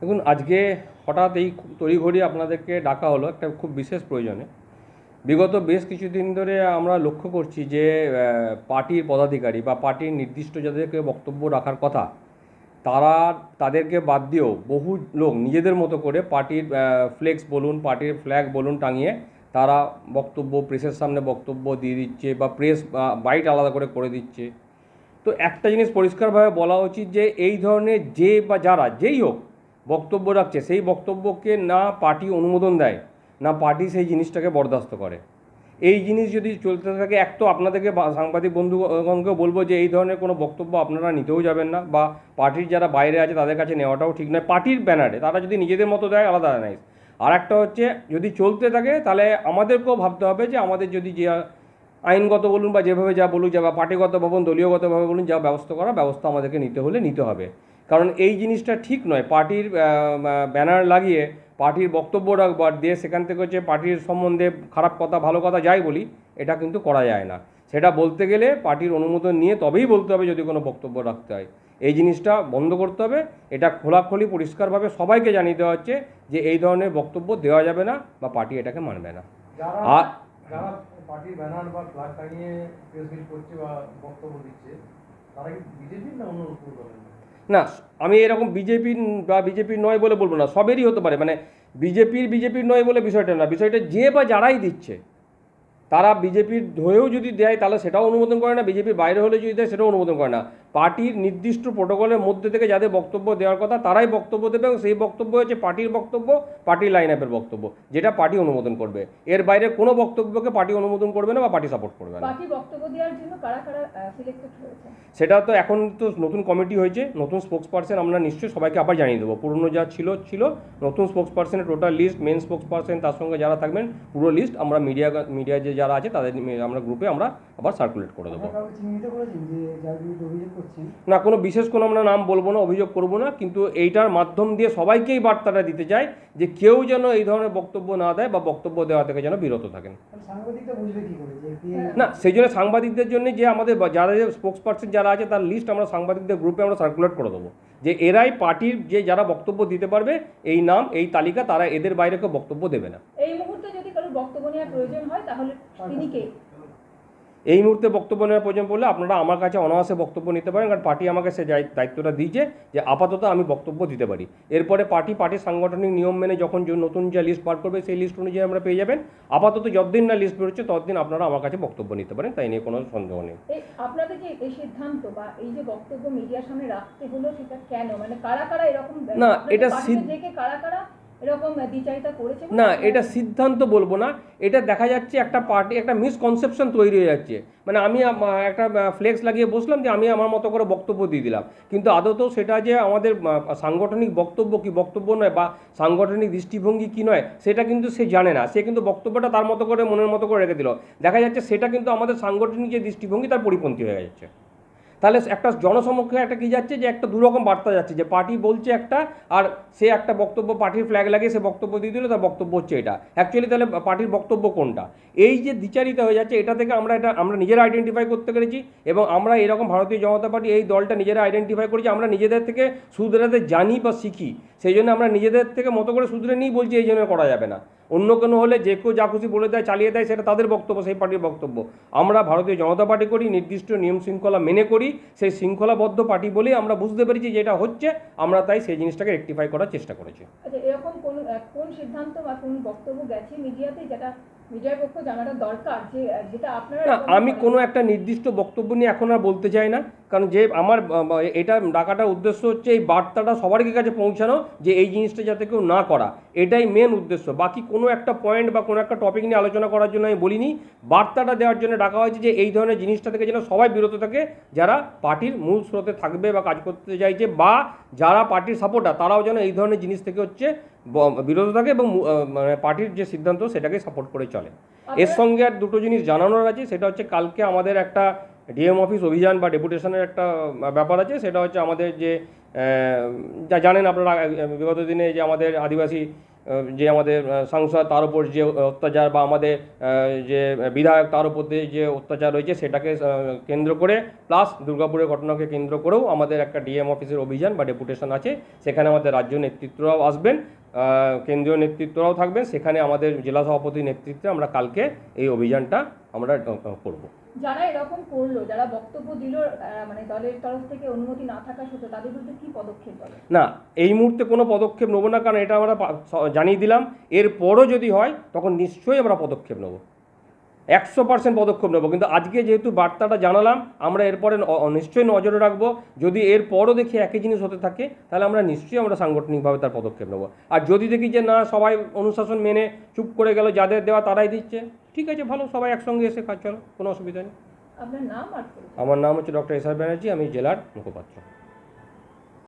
দেখুন, আজকে হঠাৎ এই তড়িঘড়ি আপনাদেরকে ডাকা হলো একটা খুব বিশেষ প্রয়োজনে। বিগত বেশ কিছুদিন ধরে আমরা লক্ষ্য করছি যে পার্টির পদাধিকারী বা পার্টির নির্দিষ্ট যাদেরকে বক্তব্য রাখার কথা, তারা তাদেরকে বাদ দিয়েও বহু লোক নিজেদের মতো করে পার্টির ফ্লেক্স বলুন, পার্টির ফ্ল্যাগ বলুন টাঙিয়ে তারা বক্তব্য প্রেসের সামনে বক্তব্য দিয়ে দিচ্ছে বা প্রেস বাইট আলাদা করে করে দিচ্ছে। তো একটা জিনিস পরিষ্কারভাবে বলা উচিত যে, এই ধরনের যে বা যারা, যেই হোক বক্তব্য রাখছে, সেই বক্তব্যকে না পার্টি অনুমোদন দেয়, না পার্টি সেই জিনিসটাকে বরদাস্ত করে। এই জিনিস যদি চলতে থাকে, এক তো আপনাদেরকে সাংবাদিক বন্ধুগণকে বলব যে এই ধরনের কোনো বক্তব্য আপনারা নিতেও যাবেন না বা পার্টির যারা বাইরে আছে তাদের কাছে নেওয়াটাও ঠিক নয়। পার্টির ব্যানারে তারা যদি নিজেদের মতো দেয়, আলাদা নাই আর একটা হচ্ছে, যদি চলতে থাকে, তাহলে আমাদেরকেও ভাবতে হবে যে আমাদের যদি যে আইনগত বলুন বা যেভাবে যা বলুন যা বা পার্টিগত ভবন দলীয়গতভাবে বলুন, যা ব্যবস্থা করা ব্যবস্থা আমাদেরকে নিতে হলে নিতে হবে। কারণ এই জিনিসটা ঠিক নয়। পার্টির ব্যানার লাগিয়ে পার্টির বক্তব্য রাখবার দিয়ে সেখান থেকে হচ্ছে পার্টির সম্বন্ধে খারাপ কথা ভালো কথা যাই বলি এটা কিন্তু করা যায় না। সেটা বলতে গেলে পার্টির অনুমোদন নিয়ে তবেই বলতে হবে যদি কোনো বক্তব্য রাখতে হয়। এই জিনিসটা বন্ধ করতে হবে। এটা খোলাখুলি পরিষ্কারভাবে সবাইকে জানিয়ে দেওয়া হচ্ছে যে এই ধরনের বক্তব্য দেওয়া যাবে না বা পার্টি এটাকে মানবে না। আর- করছে বা বক্তব্য দিচ্ছে তারা কি বিজেপির না অন্য না, আমি এরকম বিজেপির বা বিজেপির নয় বলে বলব না, সবেরই হতে পারে। মানে বিজেপির বিজেপির নয় বলে বিষয়টা না, বিষয়টা যে বা যারাই দিচ্ছে তারা বিজেপির হয়েও যদি দেয় তাহলে সেটাও অনুমোদন করে না। বিজেপির বাইরে হলে যদি দেয় সেটাও অনুমোদন করে না। পার্টির নির্দিষ্ট প্রোটোকলের মধ্যে থেকে যাদের বক্তব্য দেওয়ার কথা তারাই বক্তব্য দেবে এবং সেই বক্তব্য হচ্ছে পার্টির বক্তব্য পার্টির লাইন আপের বক্তব্য যেটা পার্টি অনুমোদন করবে। এর বাইরে কোনো বক্তব্যকে পার্টি অনুমোদন করবে না বা পার্টি সাপোর্ট করবে না। সেটা তো এখন তো নতুন কমিটি হয়েছে নতুন স্পোক্স পার্সন আমরা নিশ্চয়ই সবাইকে আবার জানিয়ে দেবো। পুরনো যা ছিল ছিল নতুন স্পোক্স পার্সনের total list main spokesperson তার সঙ্গে যারা থাকবেন পুরো লিস্ট আমরা মিডিয়া মিডিয়া যে যারা আছে তাদের আমরা গ্রুপে আমরা আবার সার্কুলেট করে দেবো। না কোনো বিশেষ কোনো আমরা নাম বলব না অভিযোগ করব না কিন্তু এইটার মাধ্যম দিয়ে সবাইকেই বার্তাটা দিতে চাই যে কেউ যেন এই ধরনের বক্তব্য না দেয় বা বক্তব্য দেওয়া থেকে যেন বিরত থাকেন। না সেই জন্য সাংবাদিকদের জন্য যে আমাদের যারা যে স্পোক্স পার্সন যারা আছে তার লিস্ট আমরা সাংবাদিকদের গ্রুপে আমরা সার্কুলেট করে দেবো। যে এরাই পার্টির যে যারা বক্তব্য দিতে পারবে এই নাম এই তালিকা তারা এদের বাইরে কেউ বক্তব্য দেবে না এই মুহূর্তে যদি কারোর বক্তব্য নেওয়ার প্রয়োজন হয় তাহলে তিনি কে? এই মুহূর্তে বক্তব্য নেওয়ার প্রয়োজন পড়লে আপনারা আমার কাছে অনায়াসে বক্তব্য নিতে পারেন কারণ পার্টি আমাকে সে দায়িত্ব- দায়িত্বটা দিয়েছে যে আপাতত আমি বক্তব্য দিতে পারি। এরপরে পার্টি পার্টির সাংগঠনিক নিয়ম মেনে যখন নতুন যে লিস্ট বার করবে সেই লিস্ট অনুযায়ী আমরা পেয়ে যাবেন। আপাতত যতদিন না লিস্ট বেরোচ্ছে ততদিন আপনারা আমার কাছে বক্তব্য নিতে পারেন তাই নিয়ে কোনো সন্দেহ নেই। আপনাদের যে এই সিদ্ধান্ত বা এই যে বক্তব্য মিডিয়ার সামনে রাখতে হলো সেটা কেন? মানে কারা কারা এরকম না, এটা কারা কারা এরকম দ্বিচারিতা করেছে না এটা সিদ্ধান্ত বলব না। এটা দেখা যাচ্ছে একটা পার্টি একটা মিসকনসেপশন তৈরি হয়ে যাচ্ছে। মানে আমি একটা ফ্লেক্স লাগিয়ে বসলাম যে আমি আমার মতো করে বক্তব্য দিয়ে দিলাম। কিন্তু আদত সেটা যে আমাদের সাংগঠনিক বক্তব্য কি বক্তব্য নয় বা সাংগঠনিক দৃষ্টিভঙ্গি কি নয় সেটা কিন্তু সে জানে না। সে কিন্তু বক্তব্যটা তার মতো করে মনের মতো করে রেখে দিল। দেখা যাচ্ছে সেটা কিন্তু আমাদের সাংগঠনিক যে দৃষ্টিভঙ্গি তার পরিপন্থী হয়ে যাচ্ছে। তাহলে একটা জনসমক্ষে একটা কী যাচ্ছে যে একটা দুরকম বার্তা যাচ্ছে, যে পার্টি বলছে একটা আর সে একটা বক্তব্য পার্টির ফ্ল্যাগ লাগিয়ে সে বক্তব্য দিয়ে দিল, তার বক্তব্য হচ্ছে এটা। অ্যাকচুয়ালি তাহলে পার্টির বক্তব্য কোনটা? এই যে দ্বিচারিতা হয়ে যাচ্ছে, এটা থেকে আমরা এটা, আমরা নিজেরা আইডেন্টিফাই করতে পেরেছি এবং আমরা এরকম ভারতীয় জনতা পার্টি, এই দলটা নিজেরা আইডেন্টিফাই করেছি, আমরা নিজেদের থেকে শুধরাতে জানি বা শিখি। সেই জন্য আমরা নিজেদের থেকে মতো করে শুধরে নিয়েই বলছি, এই জন্য করা যাবে না। অন্য কোনো হলে যে কেউ যা খুশি বলে দেয়, চালিয়ে দেয়, সেটা তাদের বক্তব্য, সেই পার্টির বক্তব্য। আমরা ভারতীয় জনতা পার্টি করি, নির্দিষ্ট নিয়ম শৃঙ্খলা মেনে করি, সেই শৃঙ্খলাবদ্ধ পার্টি বলেই আমরা বুঝতে পেরেছি যে এটা হচ্ছে, আমরা তাই সেই জিনিসটাকে রেক্টিফাই করার চেষ্টা করেছি। আচ্ছা এরকম কোন কোন সিদ্ধান্ত বা কোন বক্তব্য গেছে মিডিয়াতে যেটা মিডিয়ার পক্ষ জানাটা দরকার যে যেটা আপনারা আমি কোনো একটা নির্দিষ্ট বক্তব্য নিয়ে এখন আর বলতে চাই না কারণ যে আমার এটা ডাকাটার উদ্দেশ্য হচ্ছে এই বার্তাটা সবার কাছে পৌঁছানো যে এই জিনিসটা যাতে কেউ না করা এটাই মেন উদ্দেশ্য। বাকি কোনো একটা পয়েন্ট বা কোনো একটা টপিক নিয়ে আলোচনা করার জন্য আমি বলিনি বার্তাটা দেওয়ার জন্য ডাকা হয়েছে যে এই ধরনের জিনিসটা থেকে যেন সবাই বিরত থাকে যারা পার্টির মূল স্রোতে থাকবে বা কাজ করতে চাইছে বা যারা পার্টির সাপোর্টার তারাও যেন এই ধরনের জিনিস থেকে হচ্ছে বিরত থাকে এবং মানে পার্টির যে সিদ্ধান্ত সেটাকে সাপোর্ট করে চলে। এর সঙ্গে আর দুটো জিনিস জানানোর আছে সেটা হচ্ছে কালকে আমাদের একটা ডিএম অফিস অভিযান বা ডেপুটেশনের একটা ব্যাপার আছে সেটা হচ্ছে আমাদের যে যা জানেন আপনারা বিগত দিনে যে আমাদের আদিবাসী যে আমাদের সাংসদ তার উপর যে অত্যাচার বা আমাদের যে বিধায়ক তার উপর দিয়ে যে অত্যাচার রয়েছে সেটাকে কেন্দ্র করে প্লাস দুর্গাপুরের ঘটনাকে কেন্দ্র করেও আমাদের একটা ডিএম অফিসের অভিযান বা ডেপুটেশন আছে সেখানে আমাদের রাজ্য নেতৃত্বরাও আসবেন। কেন্দ্রীয় নেতৃত্বরাও থাকবেন। সেখানে আমাদের জেলা সভাপতির নেতৃত্বে আমরা কালকে এই অভিযানটা আমরা করব। যারা এরকম করল যারা বক্তব্য দিল মানে দলের তরফ থেকে অনুমতি না থাকা সত্ত্বেও তাদের বিরুদ্ধে কি পদক্ষেপ হবে না এই মুহূর্তে কোনো পদক্ষেপ নেব না কারণ এটা আমরা জানিয়ে দিলাম। এরপরও যদি হয় তখন নিশ্চয়ই আমরা পদক্ষেপ নেব। একশো পার্সেন্ট পদক্ষেপ নেব। কিন্তু আজকে যেহেতু বার্তাটা জানালাম আমরা এরপরে নিশ্চয়ই নজরে রাখব। যদি এরপরও দেখি একই জিনিস হতে থাকে তাহলে আমরা নিশ্চয়ই আমরা সাংগঠনিকভাবে তার পদক্ষেপ নেব। আর যদি দেখি যে না সবাই অনুশাসন মেনে চুপ করে গেল যাদের দেওয়া তারাই দিচ্ছে ঠিক আছে ভালো সবাই একসঙ্গে এসে কাজ চলো কোনো অসুবিধা নেই। আমার নাম হচ্ছে ডক্টর এস আর ব্যানার্জি আমি জেলার মুখপাত্র।